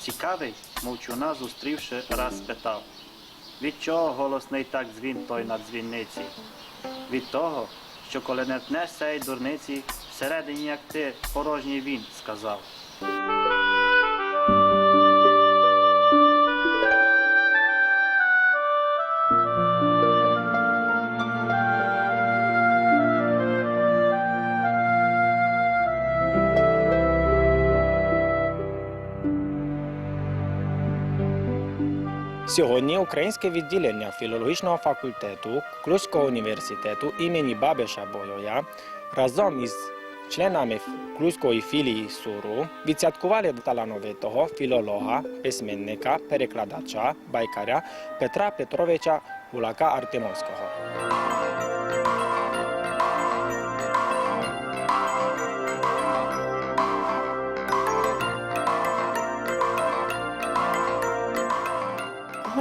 Цікавий мовчуна, зустрівши, раз спитав від чого голосний так дзвін той на дзвінниці? Від того, що коли не тнеш сей дурниці, всередині, як ти, порожній він сказав. Сьогодні українське відділення філологічного факультету Клузького університету імені Бабеша Бойоя разом із членами Клузької філії СУРу відсвяткували талановитого філолога, письменника, перекладача, байкаря Петра Петровича Гулака Артемовського.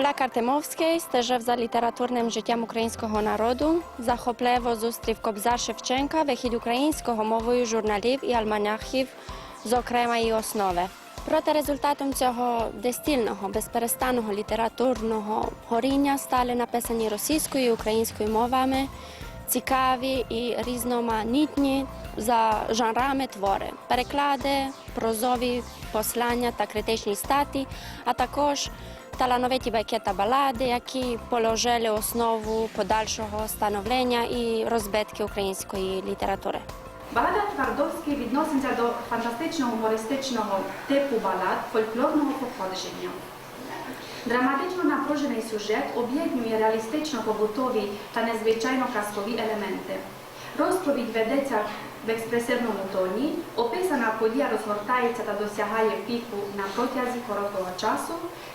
Гуляк Артемовський стежив за літературним життям українського народу, захопливо зустрів Кобзар Шевченка, вихід українського мовою журналів і альманахів, зокрема і основи. Проте результатом цього дестільного, безперестанного літературного горіння стали написані російською і українською мовами цікаві і різноманітні за жанрами твори, переклади, прозові послання та критичні статі, а також талановиті байки та балади, які положили основу подальшого становлення і розбитки української літератури. Балада Твардовський відноситься до фантастично-гумористичного типу балад фольклорного походження. Драматично напружений сюжет об'єднує реалістично-побутові та незвичайно казкові елементи. Розповідь ведеться в експресивному тоні, описана подія розгортається та досягає піку на протязі короткого часу,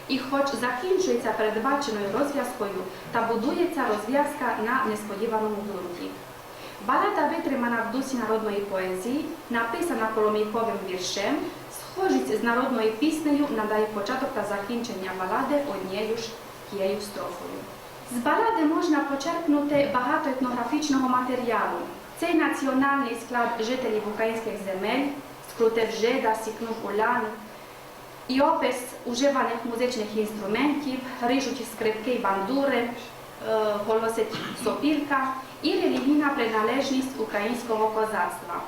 і хоч закінчується передбаченою розв'язкою та будується розв'язка на несподіваному ґрунті. Балада витримана в дусі народної поезії, написана коломійковим віршем, схожість з народною піснею надає початок та закінчення балади однією ж тією строфою. З балади можна почерпнути багато етнографічного матеріалу. Цей національний склад жителів українських земель скрутив жида, сікнув улян, і опис уживаних музичних інструментів, рижучі скрипки й бандури, е, голосить сопілка і релігійна приналежність українського козацтва.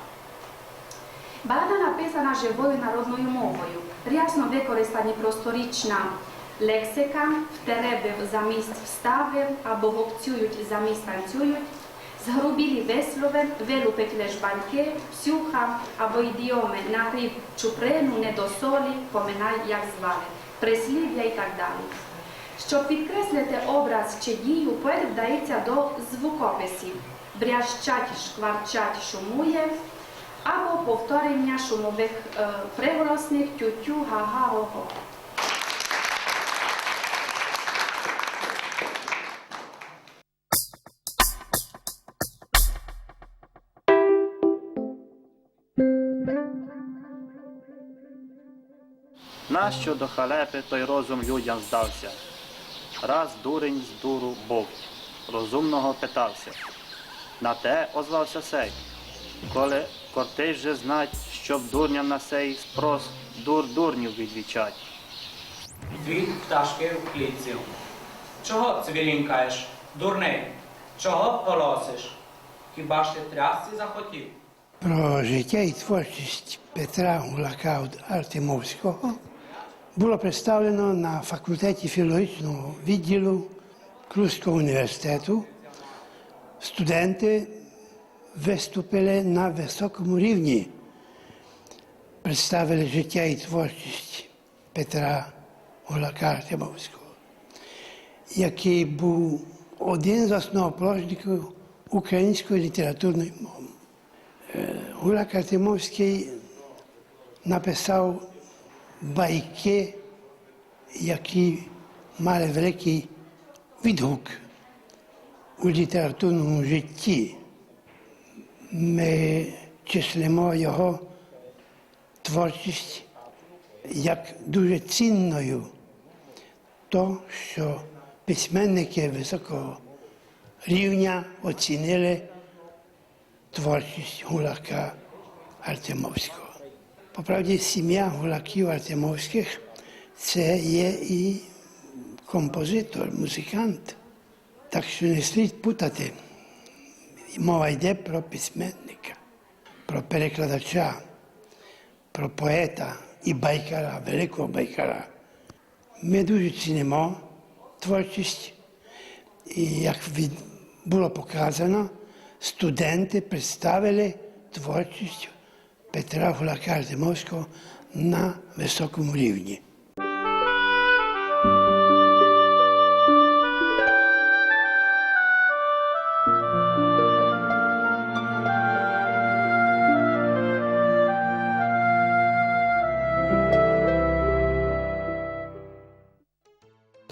Балада написана живою народною мовою, рясно використані просторічна лексика, втереби замість встави або гопцюють замість танцюють, згрубілі вислови, вилупить лиш баньки, псюха або ідіоми на гріб чуприну, недосолі, поминай, як звали, прислів'я і так далі. Щоб підкреслити образ чи дію, поет вдається до звукописів брящать, шкварчать, шумує, або повторення шумових е, приголосних тю-тю, га-га, го-го. Нащо до халепи той розум людям здався? Раз дурень з дуру бовть, розумного питався. На те озвався сей. Коли кортиш же знать, щоб дурням на сей спрос дур дурнів відвічать. Дві пташки в клітці. Чого цвірінькаєш? Дурний, чого голосиш? Хіба ж ти трясці захотів? Про життя і творчість Петра Гулака Артемовського було представлено на факультеті філологічного відділу Клузького університету. Студенти виступили на високому рівні, представили життя і творчість Петра Гулака Артемовського, який був один з основоположників української літературної мови. Гулак Артемовський написав байки, які мали великий відгук у літературному житті. Ми числимо його творчість як дуже цінною, то, що письменники високого рівня оцінили творчість Гулака Артемовського. По правді, сім'я Гулаків Артемовських це є і композитор, музикант. Так що не слід путати. Мова йде про письменника, про перекладача, про поета і байкара, великого байкара. Ми дуже цінимо творчість, і як було показано, студенти представили творчість Петра Гулака Артемовського на високому рівні.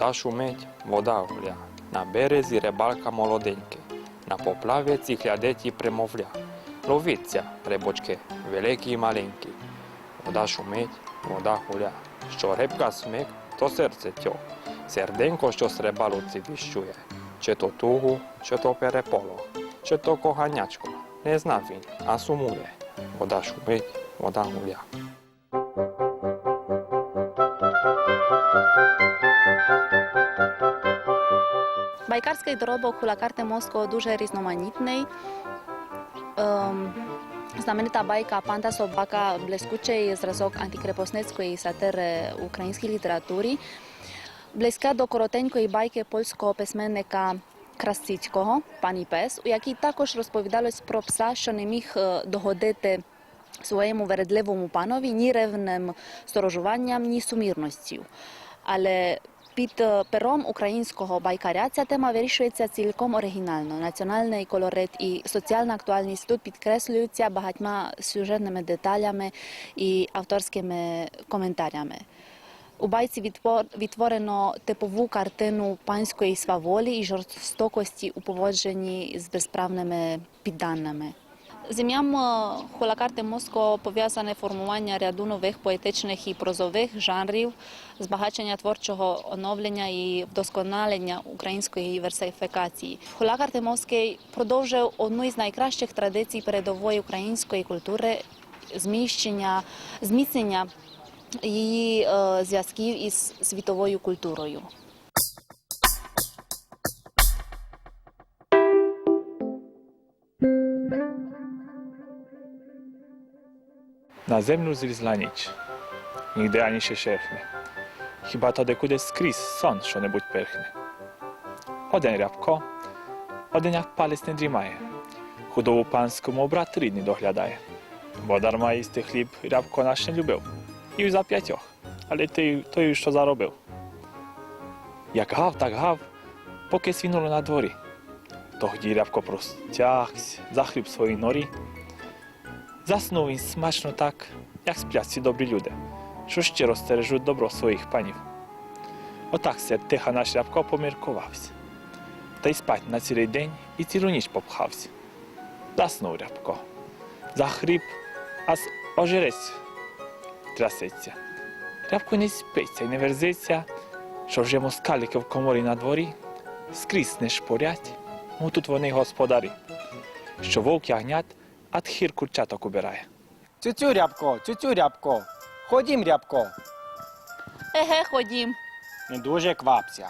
Та шумить, вода гуля, на березі рибалка молоденьке, на поплавеці глядеті примовля. Ловіться, рибочки, великі і маленькі. Вода шумить, вода гуля. Що рибка смик, то серце тьо. Серденько, що з рибалуці віщує. Чи то тугу, чи то переполох, чи то коганячко. Не зна він, а сумує. Вода шумить, вода гуля. Байкарський доробок Хулакар Темовського дуже різноманітний. Ем, знаменита байка Панда собака блискучий зразок антикрепосницької сатири в українській літературі. Близька до коротенької байки польського письменника Красицького Пані Пес, у якій також розповідалось про пса, що не міг догодити своєму вередливому панові ні ревним сторожуванням, ні сумірності. Але під е, пером українського байкаря ця тема вирішується цілком оригінально. Національний колорит і соціальна актуальність тут підкреслюються багатьма сюжетними деталями і авторськими коментарями. У байці відтворено типову картину панської сваволі і жорстокості у поводженні з безправними підданими. З ім'ям е, Хулакар Тимоського пов'язане формування ряду нових поетичних і прозових жанрів, збагачення творчого оновлення і вдосконалення української версифікації. Хулакар Тимоський продовжив одну із найкращих традицій передової української культури зміщення, зміцнення її зв'язків із світовою культурою. Na zemlju zlізла ніч, ніде ані ще шерхне. Хіба то декуди скрізь сон що-небудь пирхне. Один рябко, один як палець не дрімає. Худобу панському брат рідний доглядає. Бо дарма їсти хліб рябко наш не любив. І за п'ятьох, але ти той, що заробив. Як гав, так гав, поки свінуло на дворі. Тоді рябко простягся, захліб в своїй норі. Заснув він смачно так, як сплять ці добрі люди, що щиро стережуть добро своїх панів. Отак се тиха наш рябко поміркувався. Та й спать на цілий день і цілу ніч попхався. Заснув рябко. Захріп, аж ожерець трясеться. Рябко не спиться й не верзиться, що вже москалики в коморі на дворі скрізь не шпорять, му тут вони господарі. Що вовк ягнят, а тхір курчаток убирає. Цю-цю, рябко, цю-цю, рябко. Ходім, рябко. Еге, ходім, Не дуже квапся.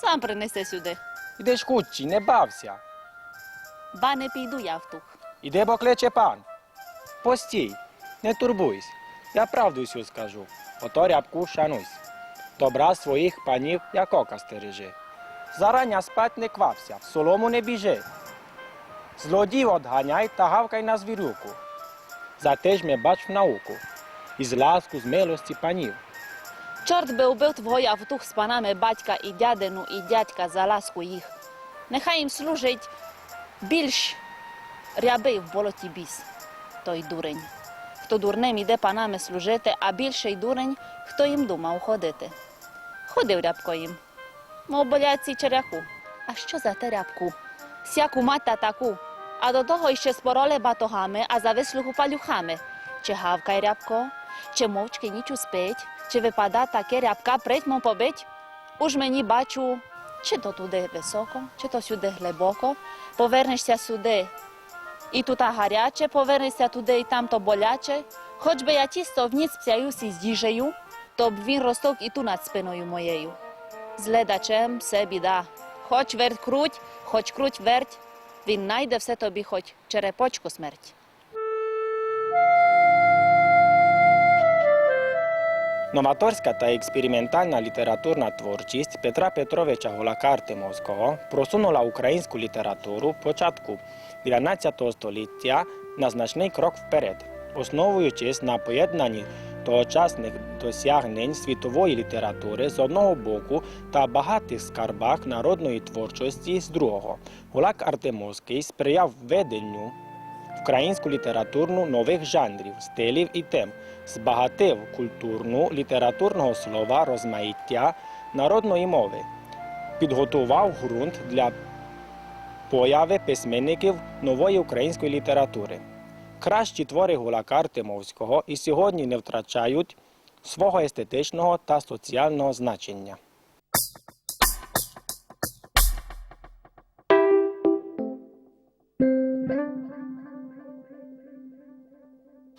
сам принеси сюди. Іди шкутчі, не бався. Ба не піду я в тух. Іде, бо кличе пан. Постій, не турбуйся. Я правду всю скажу. Ото рябку шануйся. Добра своїх панів, як ока стережи. Зарання спать не квапся, в солому не біжи. Злодів одганяй та гавкай на звірюку. За те ж ме бач в науку. І з ласку, з милості панів. Чорт би убив твого явтух з панами батька і дядину, і дядька за ласку їх. Нехай їм служить більш рябий в болоті біс, той дурень. Хто дурним іде панами служити, а більший дурень, хто їм думав ходити. Ходив рябко їм, мов боляці черяку. А що за те рябку? Сяку мать та таку, а до того іще спороле батогами, а за вислугу палюхами. Чи гавкай рябко, чи мовчки ніч успить, чи випада таке рябка притьмо побить? Уж мені бачу, чи то туди високо, чи то сюди глибоко, повернешся сюди. І тут гаряче, повернешся туди і там то боляче, хоч би я тісто в ніц псяюсь і здіжею, то б він росток і ту над спиною моєю. З глядачем все біда. Хоч верть круть, хоч круть верть, він найде все тобі, хоч черепочку смерть. Новаторська та експериментальна літературна творчість Петра Петровича Гулака Артемовського просунула українську літературу початку 19 століття на значний крок вперед, основуючись на поєднанні тогочасних досягнень світової літератури з одного боку та багатих скарбах народної творчості з другого. Гулак Артемовський сприяв введенню українську літературну нових жанрів, стилів і тем, збагатив культурну літературного слова розмаїття народної мови, підготував ґрунт для появи письменників нової української літератури. Кращі твори Гулака Артемовського і сьогодні не втрачають свого естетичного та соціального значення.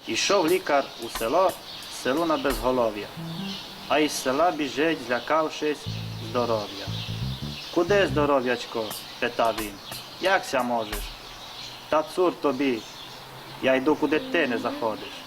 Ішов лікар у село, село на безголов'я, а із села біжить, злякавшись здоров'я. Куди здоров'ячко? питав він. Якся можеш? Та цур тобі, я йду, куди ти не заходиш.